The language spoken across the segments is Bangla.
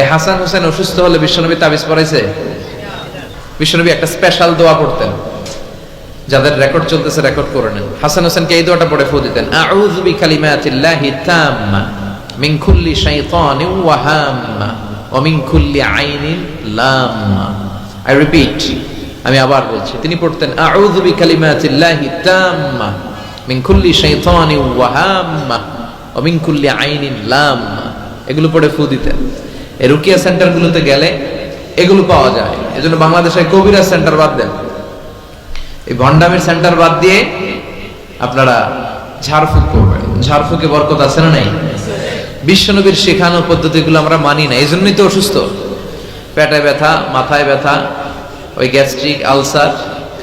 এই হাসান হোসেন অসুস্থ হলে বিশ্বনবী তাবিজ পড়াইছে বিশ্বনবী একটা স্পেশাল দোয়া পড়তেন। যাদের রেকর্ড চলতেছে রেকর্ড করে নেন। হাসান হোসেনকে এই দোয়াটা পড়ে ফু দিতেন? আউযু বিকালিমাতিল্লাহি তাম্মা মিন কুল্লি শাইতানিন ওয়া হাম্মা ওয়া মিন কুল্লি আইনিন লাম্মা। আই রিপিট আমি আবার বলছি, তিনি পড়তেন, আউযু বিকালিমাতিল্লাহি তাম্মা মিন কুল্লি শাইতানিন ওয়া হাম্মা ওয়া মিন কুল্লি আইনিন লাম্মা। এগুলো পড়ে ফু দিতেন। এই রুকিয়া সেন্টারগুলোতে গেলে এগুলো পাওয়া যায়। এজন্য বাংলাদেশে কবিরাজ সেন্টার বাদ দেন। এই ভণ্ডামির সেন্টার বাদ দিয়ে আপনারা ঝাড়ফুঁক করবেন। ঝাড়ফুঁকে বরকত আছে না নাই? বিশ্বনবীর শেখানো পদ্ধতিগুলো আমরা মানি না। এই জন্যই তো অসুস্থ। পেটে ব্যথা, মাথায় ব্যথা, ওই গ্যাস্ট্রিক আলসার,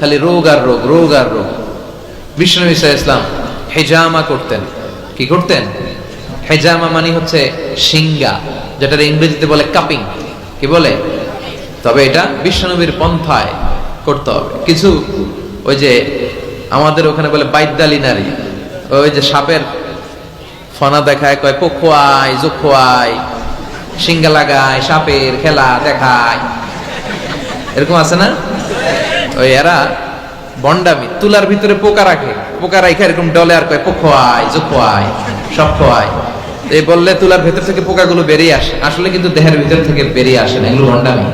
খালি রোগ আর রোগ রোগ আর রোগ। বিশ্বনবী সাহা ইসলাম হেজামা করতেন। কি করতেন? হেজামা মানে হচ্ছে সিঙ্গা যেটার ইংরেজিতে বলে কাপিং কি বলে? তবে এটা বিশ্বনবীর পন্থায় করতে হবে। কিছু ওই যে আমাদের ওখানে বলে বাইদালি নারী ওই যে সাপের ফনা দেখায়, কয় পক্ষুয়ায় জোখোয়াই সিঙ্গা লাগায়, সাপের খেলা দেখায়। এরকম আছে না? ওই এরা বন্ডামি, তুলার ভিতরে পোকা রাখে। পোকা রাখে এরকম ডলে আর কয় পক্ষোয়াই জোখোয়াই সব খোয়াই এই বললে তুলার ভেতর থেকে পোকাগুলো বেরিয়ে আসে। আসলে কিন্তু দেহের ভিতর থেকে বেরিয়ে আসে না এগুলো ভণ্ডামি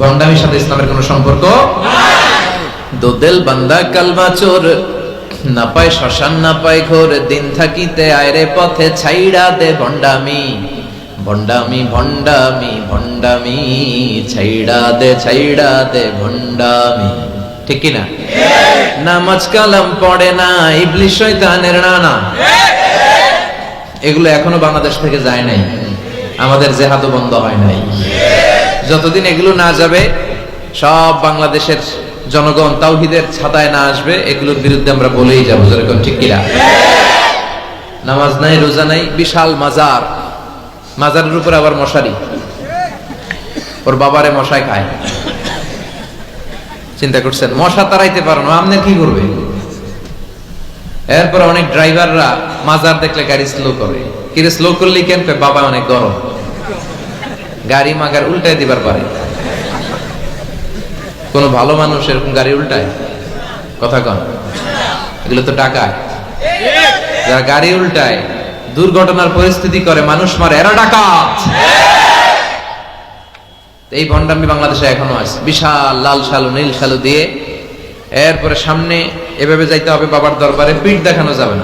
ভণ্ডামির সাথে ইসলামের কোনো সম্পর্ক দোদেল বান্দা কালমা চোর না পায় শ্মশান না পায় ঘোর দিন থাকিতে আয়রে পথে ছাইড়া দে ভণ্ডামি। ভণ্ডামি ভণ্ডামি ভণ্ডামি ছাইড়া দে ছাইড়া দে ভণ্ডামি। ঠিক কি না নামাজ কালাম পড়ে না ইবলিশ শয়তানের নানা। এগুলো এখনও বাংলাদেশ থেকে যায় নাই। আমাদের জেহাদও বন্ধ হয় নাই। যতদিন এগুলো না যাবে, সব বাংলাদেশের জনগণ তাওহিদের ছাতায় না আসবে, এগুলোর বিরুদ্ধে আমরা বলেই যাব যেরকম ঠিক কিনা? নামাজ নাই, রোজা নাই, বিশাল মাজার। মাজারের উপর আবার মশারি। ওর বাবারে মশাই খায়। চিন্তা করছেন, মশা তাড়াইতে পারো না আপনি কি করবে? এরপর অনেক ড্রাইভাররা মাজার দেখলে গাড়ি স্লো করে। কিরে স্লো করলে কেন? বাবা, অনেক গরম। গাড়ি মাগার উল্টায় দিবার পারে। কোন ভালো মানুষ এরকম গাড়ি উল্টায়? কথা কন। এগুলো তো টাকায় যারা গাড়ি উল্টায়, দুর্ঘটনার পরিস্থিতি করে, মানুষ মারে, এরা টাকা এই ভণ্ডামি বাংলাদেশে এখনও আছে। বিশাল লাল শালু, নীল শালু দিয়ে। এরপরে সামনে এভাবে যাইতে হবে, বাবার দরবারে পিঠ দেখানো যাবে না।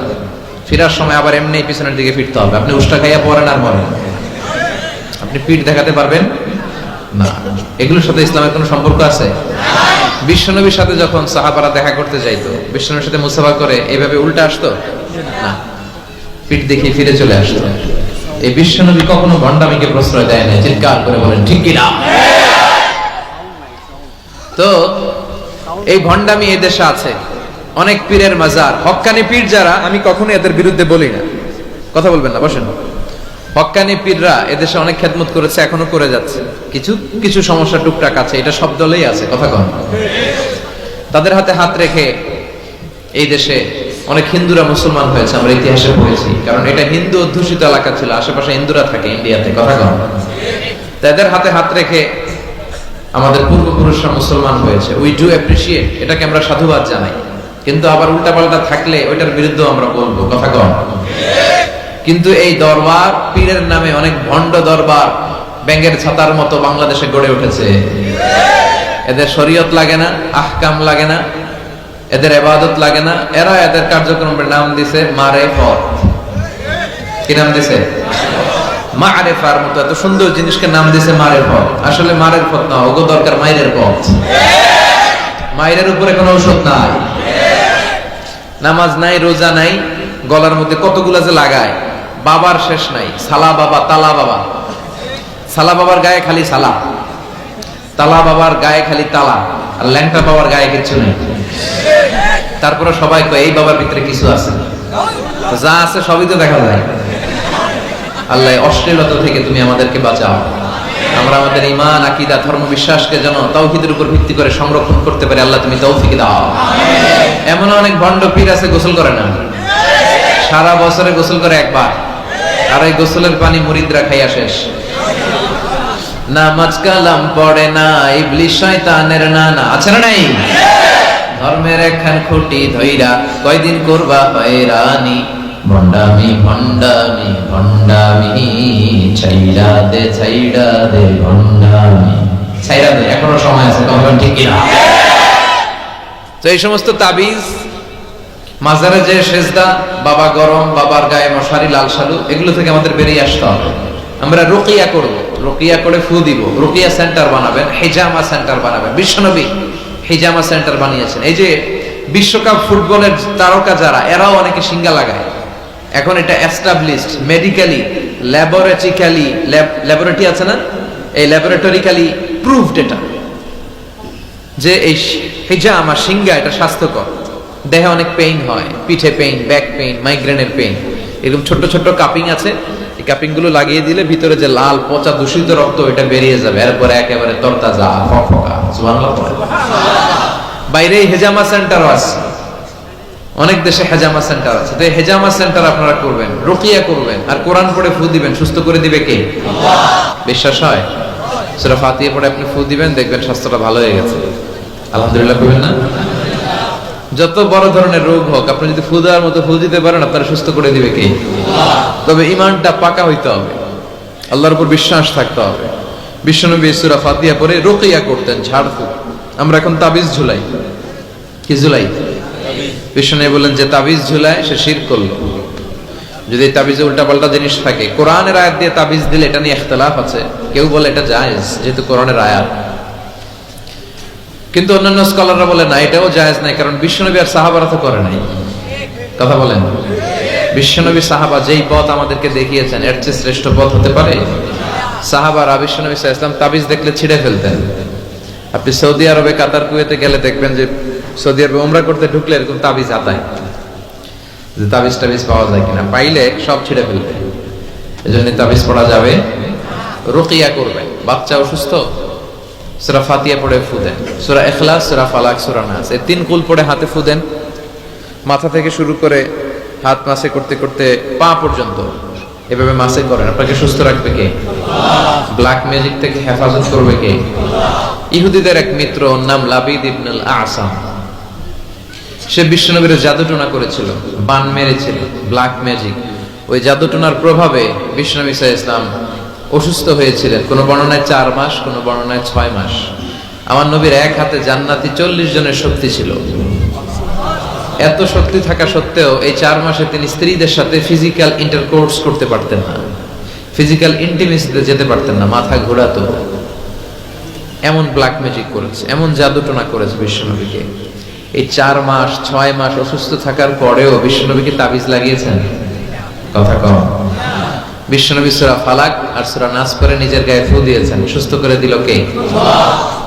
ফেরার সময় আবার এমনি পিছনের দিকে ফিরতে হবে। আপনি উষ্টা খাইয়া পড়েন আর মরেন। আপনি পিঠ দেখাতে পারবেন? না। এগুলোর সাথে ইসলামের কোনো সম্পর্ক আছে? বিশ্বনবীর সাথে যখন সাহাবারা দেখা করতে যাইতো, বিশ্বনবীর সাথে মুসাফা করে এইভাবে উল্টা আসতো? না। পিঠ দেখিয়ে ফিরে চলে আসতো। এই বিশ্বনবী কখনো ভণ্ডামিকে প্রশ্রয় দেয় না চিৎকার করে বলেন, ঠিক কিনা? তো, এই ভণ্ডামি এদেশে আছে। অনেক পীরের মাজার। হক্কানি পীর যারা, আমি কখনো এদের বিরুদ্ধে বলি না। কথা বলবেন না, বসেন। হক্কানি পীররা এদেশে অনেক খেদমত করেছে, এখনও করে যাচ্ছে। কিছু কিছু সমস্যা টুকটাক আছে, এটা সব দলেই আছে, কথা কন। তাদের হাতে হাত রেখে এই দেশে অনেক হিন্দুরা মুসলমান হয়েছে, আমরা ইতিহাসে পড়েছি। কারণ এটা হিন্দু অধ্যুষিত এলাকা ছিল, আশেপাশে হিন্দুরা থাকে ইন্ডিয়াতে, কথা কন। তাদের হাতে হাত রেখে আমাদের পূর্বপুরুষরা মুসলমান হয়েছে। উই ডু অ্যাপ্রিসিয়েট এটাকে আমরা সাধুবাদ জানাই। কিন্তু আবার উল্টাপাল্টা থাকলে ওইটার বিরুদ্ধে আমরা বলব, কথা কন কিন্তু এই দরবার পীরের নামে অনেক ভণ্ড দরবার ব্যাঙের ছাতার মতো বাংলাদেশে গড়ে উঠেছে। এদের শরীয়ত লাগে না, আহকাম লাগে না, এদের এবাদত লাগে না, এরা এদের কার্যক্রমের নাম দিছে মারে পথ কি নাম দিছে? মারেফার মতো, এত সুন্দর জিনিসকে নাম দিছে মারের পথ আসলে মারের পথ না, ওগো দরকার মায়ের পথ। মায়ের উপরে কোনো ঔষধ নাই। নামাজ নাই, রোজা নাই, গলার মধ্যে কতগুলা যে লাগায়, বাবার শেষ নাই, সালা বাবা, তালা বাবা। সালা বাবার গায়ে খালি সালা, তালা বাবার গায়ে খালি তালা, আর ল্যাংটা বাবার গায়ে কিছু নেই। তারপরে সবাই কয়, এই বাবার ভিতরে কিছু আছে? যা আছে সবই তো দেখা যায়। আল্লাহ, অশ্লীলতা থেকে তুমি আমাদেরকে বাঁচাও। আমরা আমাদের ইমান আকিদা ধর্ম বিশ্বাসকে যেন তৌহিদের উপর ভিত্তি করে সংরক্ষণ করতে পারি আল্লাহ তুমি তৌফিক দাও। এমন অনেক ভণ্ড পীর আছে গোসল করে না? সারা বছরে গোসল করে একবার। আর এই গোসলের পানি মুরিদরা খাইয়া শেষ। নামাজ কালাম পড়ে না ইবলিশ শয়তানের নানা। আছে না নাই? ধর্মের একখান খুঁটি ধইরা কয়দিন করবা হয়রানি ভণ্ডামি ভণ্ডামি ভণ্ডামি। ছাইড়া দে ছাইড়া দে ভণ্ডামি ছাইড়া দে এখনও সময় আছে, তখন ঠিক কিনা? তো এই সমস্ত তাবিজ মাজারে যে সেজদা, বাবা গরম, বাবার গায়ে মশারি, লাল সালু, এগুলো থেকে আমাদের বেরিয়ে আসতে হবে। আমরা রুকিয়া করব, রুকিয়া করে ফু দিব। রুকিয়া সেন্টার বানাবেন, হেজামা সেন্টার বানাবেন। বিশ্বনবী হেজামা সেন্টার বানিয়েছেন। এই যে বিশ্বকাপ ফুটবলের তারকা যারা, এরাও অনেকে সিঙ্গা লাগায়। এখন এটা এস্টাবলিশড মেডিকেলি ল্যাবরেটরিক্যালি ল্যাবরেটরি আছে না? এই ল্যাবরেটরিক্যালি প্রুভড এটা। যে এই হিজামা সিঙ্গা এটা স্বাস্থ্যকর। দেহে অনেক পেইন হয়, পিঠে পেইন ব্যাক পেইন মাইগ্রেনের পেইন এরকম ছোট্ট ছোট্ট কাপিং আছে। এই কাপিংগুলো লাগিয়ে দিলে ভিতরে যে লাল, পচা, দূষিত রক্ত এটা বেরিয়ে যাবে। এরপরে একেবারে তরতাজা সুবহানাল্লাহ বাইরে হেজামা সেন্টারও আছে। অনেক দেশে হেজামা সেন্টার আছে। তো হেজামা সেন্টার আপনারা করবেন, রুকিয়া করবেন, আর কোরআন পড়ে ফু দিবেন। সুস্থ করে দিবে কে? বিশ্বাস হয়? সেটা ফাতিয়ে পড়ে আপনি ফু দিবেন, দেখবেন স্বাস্থ্যটা ভালো হয়ে গেছে। আলহামদুলিল্লাহ করবেন না? যত বড় ধরনের রোগ হোক, আপনি যদি ফু দেওয়ার মতো ফু দিতে পারেন, আপনারা সুস্থ করে দিবে কে? তবে ইমানটা পাকা হইতে হবে। আল্লাহর উপর বিশ্বাস থাকতে হবে। বিশ্বনবী সুরা ফাতিয়া পরে রোকিয়া করতেন, ঝাড়ফুঁক। আমরা এখন তাবিজ ঝুলাই। কি ঝুলাই? বিশ্বনবী বললেন যে তাবিজ ঝুলায় সে শির করল। যদি তাবিজে উল্টাপাল্টা জিনিস থাকে, কোরআনের আয়াত দিয়ে তাবিজ দিলে এটা নিয়ে ইখতলাফ আছে। কেউ বলে এটা জায়েজ, যেহেতু কোরআনের আয়াত। কিন্তু অন্যান্য স্কলাররা বলে, না, এটাও জায়েজ নাই, কারণ বিশ্বনবী আর সাহাবারা তো করে নাই। কথা বলেন। বিশ্বনবী সাহাবা যেই পথ আমাদেরকে দেখিয়েছেন, এর চেয়ে শ্রেষ্ঠ পথ হতে পারে? সাহাবারা বিশ্বনবী সাল্লাল্লাহু আলাইহি তাবিজ দেখলে ছিঁড়ে ফেলতেন। আপনি সৌদি আরবে, কাতার, কুয়েতে গেলে দেখবেন যে সৌদি আরবে উমরা করতে ঢুকলে এরকম তাবিজ আতায় যে তাবিজ টাবিজ পাওয়া যায় কিনা, পাইলে সব ছিঁড়ে ফেলবে। এজন্য তাবিজ পড়া যাবে। রুকিয়া করবে। বাচ্চা অসুস্থ, সুরা ফাতিয়া পড়ে ফু দেন। সুরা এখলাস সুরা ফালাক, সুরা নাস। এই তিন কুল পড়ে হাতে ফু দেন। মাথা থেকে শুরু করে হাত মাসে করতে করতে পা পর্যন্ত এভাবে মাসে করেন। আপনাকে সুস্থ রাখবে কে? ব্ল্যাক ম্যাজিক থেকে হেফাজত করবে কে? ইহুদিদের এক মিত্র নাম লাবিদ ইবনুল আসাম সে বিশ্বনবীর জাদুটোনা করেছিল, বান মেরেছিল ব্ল্যাক ম্যাজিক ওই জাদুটোনার প্রভাবে বিশ্বনবী সাহা ইসলাম অসুস্থ হয়েছিলেন, কোন বর্ণনায় চার মাস, কোন বর্ণনায় ছয় মাস। আমার নবীর এক হাতে জান্নাতি চল্লিশ জনের শক্তি ছিল। এত শক্তি থাকা সত্ত্বেও এই চার মাসে তিনি স্ত্রীদের সাথে ফিজিক্যাল ইন্টারকোর্স করতে পারতেন না। ফিজিক্যাল ইন্টিমেসিতে যেতে পারতেন না, মাথা ঘোরাতো। এমন ব্ল্যাক ম্যাজিক করেছে, এমন জাদুটোনা করেছে বিশ্বনবীকে। এই চার মাস ছয় মাস অসুস্থ থাকার পরেও বিশ্বনবীকে তাবিজ লাগিয়েছেন কথা কম বিশ্বনবী সুরা ফালাক আর সুরা নাস করে নিজের গায়ে ফু দিয়েছেন সুস্থ করে দিল কে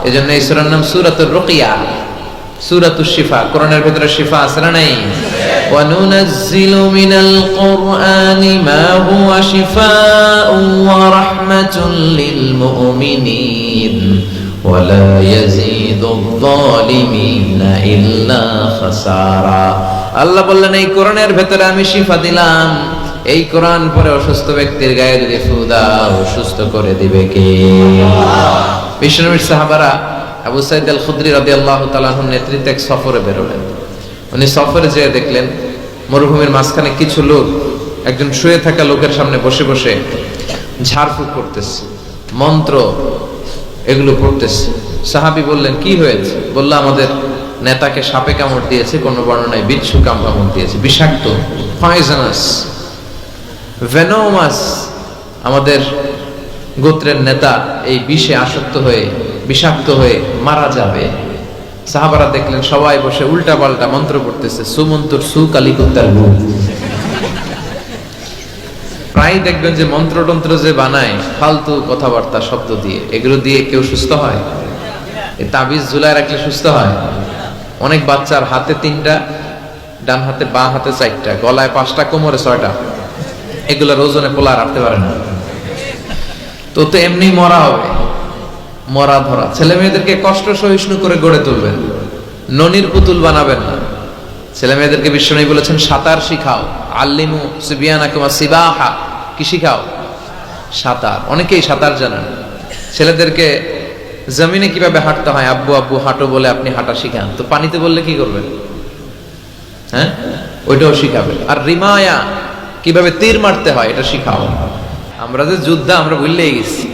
এই জন্য এই সুরার নাম সুরাতুর রুকিয়া সুরাতুর শিফা কোরআনের ভিতরে শিফা আছে না নাই وننزل من القرآن ما هو شفاء ورحمة للمؤمنين ولا يزيد الظالمين إلا خسارا আল্লাহ বললেন, এই কোরআনের ভেতরে আমি শিফা দিলাম। এই কোরআন পরে অসুস্থ ব্যক্তির গায়ে যদি ফু দাও করে দিবে কে? বিশ্বনবীর সাহাবারা আবু সাইদ আল খুদ্রি রাদি আল্লাহ তালাহুর নেতৃত্বে এক সফরে বেরোলেন। উনি সফরে যেয়ে দেখলেন, মরুভূমির মাঝখানে কিছু লোক একজন শুয়ে থাকা লোকের সামনে বসে বসে ঝাড়ফুঁক করতেছে, মন্ত্র এগুলো পড়তেছে। সাহাবি বললেন, কি হয়েছে? বলল, আমাদের নেতাকে সাপে কামড় দিয়েছে, কোনো বর্ণনায় বিচ্ছু কামড় দিয়েছে, বিষাক্ত আমাদের গোত্রের নেতা এই বিষে আসক্ত হয়ে, বিষাক্ত হয়ে মারা যাবে। সাহাবারা দেখলেন, সবাই বসে উল্টা পাল্টা মন্ত্র পড়তেছে, সুমন্তর সু কালিকুত্তার গুণ প্রায় দেখবেন যে মন্ত্রতন্ত্র যে বানায়, ফালতু কথাবার্তা শব্দ দিয়ে, এগুলো দিয়ে কেউ সুস্থ হয়? তাবিজ ঝুলায় রাখলে সুস্থ হয়। অনেক বাচ্চার হাতে তিনটা, ডান হাতে, বাঁ হাতে চারটা, গলায় পাঁচটা, কোমরে ছয়টা। এগুলোর ওজনে পোলা রাখতে পারে না। তো তো এমনি মরা হবে। মরা ধরা। ছেলে মেয়েদেরকে কষ্ট সহিষ্ণু করে গড়ে তুলবেন। ননির পুতুল বানাবেন না। ছেলে মেয়েদেরকে বিশ্বনবী বলেছেন, সাঁতার শিখাও। আল্লিমু সিবিয়ানা কুমা সিবাহা। কি শিখাও? সাঁতার। অনেকেই সাঁতার জানেন। ছেলেদেরকে জমিনে কীভাবে হাঁটতে হয়? আব্বু আব্বু, হাঁটো বলে আপনি হাঁটা শিখান। তো পানিতে বললে কি করবেন? হ্যাঁ? ওইটাও শিখাবে আর রিমায়া, কীভাবে তীর মারতে হয়, এটা শিখাও। আমরা যে যুদ্ধ, আমরা ভুললেই গেছি।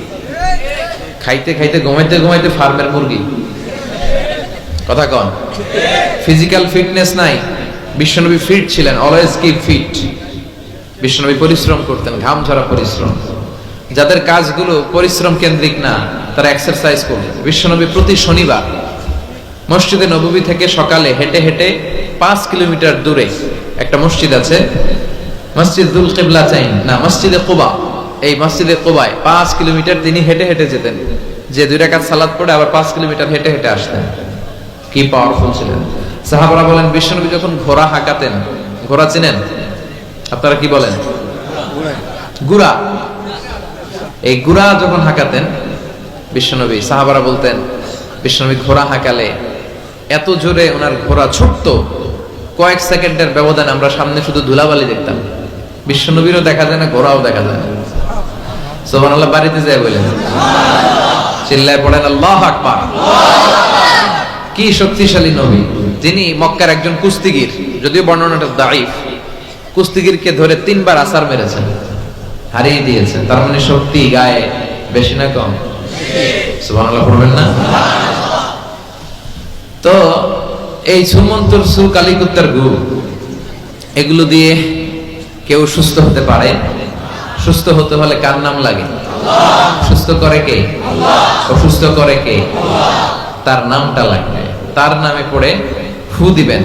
খাইতে খাইতে, ঘুমাইতে ঘুমাইতে ফার্মের মুরগি। কথা কন। ফিজিক্যাল ফিটনেস নাই। বিশ্বনবী ফিট ছিলেন অলওয়েজ কিপ ফিট বিশ্বনবী পরিশ্রম করতেন ঘাম ঝরা পরিশ্রম। যাদের কাজগুলো পরিশ্রম কেন্দ্রিক না তারা এক্সারসাইজ করবে বিশ্বনবী প্রতি শনিবার মসজিদে নববী থেকে সকালে হেঁটে হেঁটে পাঁচ কিলোমিটার দূরে একটা মসজিদ আছে মসজিদ দুল কেবলা চাইন না মসজিদে কোবা। এই মসজিদে কোবায় পাঁচ কিলোমিটার তিনি হেঁটে হেঁটে যেতেন। যে দুই রাকাত সালাদ পড়ে আবার পাঁচ কিলোমিটার হেঁটে হেঁটে আসতেন। কি পাওয়ারফুল ছিলেন। সাহাবারা বলেন বিশ্বনবী যখন ঘোড়া হাঁকাতেন ঘোড়া চিনেন? আপনারা কি বলেন? গুড়া। এই গুড়া যখন হাঁকাতেন বিশ্বনবী, সাহাবারা বলতেন, বিশ্বনবী ঘোড়া হাঁকালে এত জোরে ওনার ঘোড়া ছুটতো, কয়েক সেকেন্ডের ব্যবধান আমরা সামনে শুধু ধুলাবালি দেখতাম। বিশ্বনবীরও দেখা যায় না, ঘোড়াও দেখা যায় না। সোহান আল্লাহ বাড়িতে যায় বলেন চিল্লায় পড়েন, আল্লাহ আকবার। কি শক্তিশালী নবী, যিনি মক্কার একজন কুস্তিগির, যদিও বর্ণনাটা দাইফ কুস্তিগিরকে ধরে তিনবার আসার মেরেছেন, হারিয়ে দিয়েছেন। তার মানে শক্তি গায়ে বেশি না কম। তো, এই সুমন্তর সু কালিকুত্তার গু, এগুলো দিয়ে কেউ সুস্থ হতে পারে? সুস্থ হতে হলে কার নাম লাগে? সুস্থ করে কে? অসুস্থ করে কে? তার নামটা লাগবে। তার নামে পড়ে ফু দিবেন।